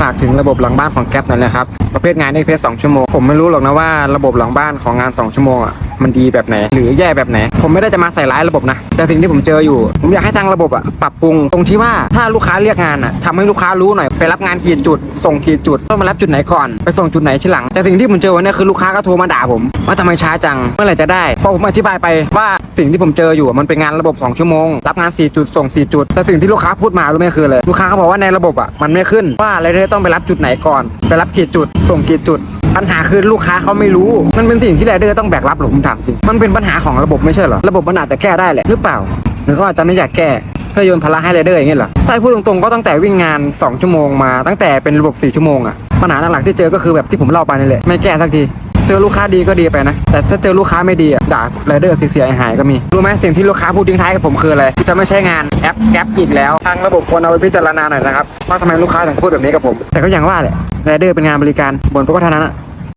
ฝากถึงระบบหลังบ้านของแก๊ปหน่อยนะครับ ประเภทงานได้เพสสองชั่วโมง ผมไม่รู้หรอกนะว่าระบบหลังบ้านของงาน 2 ชั่วโมงอะ มันดีแบบไหน หรือแย่แบบไหน ผมไม่ได้จะมาใส่ร้ายระบบนะ แต่สิ่งที่ผมเจออยู่ ผมอยากให้ทางระบบอะปรับปรุงตรงที่ว่าถ้าลูกค้าเรียกงานอะทำให้ลูกค้ารู้หน่อยไปรับงานกี่จุด ส่งกี่จุดต้องมารับจุดไหนก่อนไปส่งจุดไหนทีหลัง แต่สิ่งที่ผมเจอวันนี้คือลูกค้าก็โทรมาด่าผมว่าทำไมช้าจังเมื่อไหร่จะได้พอผมอธิบายไปว่าสิ่งที่ผมเจออยู่มันเป็นงานระบบ 2 ชั่วโมง รับงาน 4 จุดส่ง 4 จุด แต่สิ่งที่ลูกค้าพูดมารู้ไหมคืออะไรลูกค้าเขาบอกว่าในระบบอะมันไม่ขึ้นว่าอะไรายต้องไปรับจุดไหนก่อน ไปรับกี่จุดส่งกี่จุด ปัญหาคือลูกค้าเขาไม่รู้ มันเป็นสิ่งที่ไรเดอร์ต้องแบกรับหรอผมถามจริง มันเป็นปัญหาของระบบไม่ใช่เหรอ ระบบมันอาจจะแก้ได้แหละหรือเปล่า หรือเขาอาจจะไม่อยากแก้เพื่อโยนภาระให้ไรเดอร์อย่างเงี้ยเหรอ ถ้าให้พูดตรงๆก็ตั้งแต่วิ่งงาน 2 ชั่วโมงมาตั้งแต่เป็นระบบ 4 ชั่วโมงอะปัญหาหลักๆที่เจอก็คือแบบที่ผมเล่าไปนี่แหละไม่แก้สักทีเจอลูกค้าดีก็ดีไปนะ แต่ถ้าเจอลูกค้าไม่ดีอะด่าไรเดอร์เสียหายก็มี รู้ไหมสิ่งที่ลูกค้าพูดทิ้งท้ายกับผมคืออะไร จะไม่ใช้งานแอปแก๊ปอีกแล้ว ทางระบบควรเอาไปพิจารณาหน่อยนะครับ ว่าทำไมลูกค้าถึงพูดแบบนี้กับผม แต่ก็อย่างว่าแหละไรเดอร์เป็นงานบริการบนพว่าเท่านั้นอะ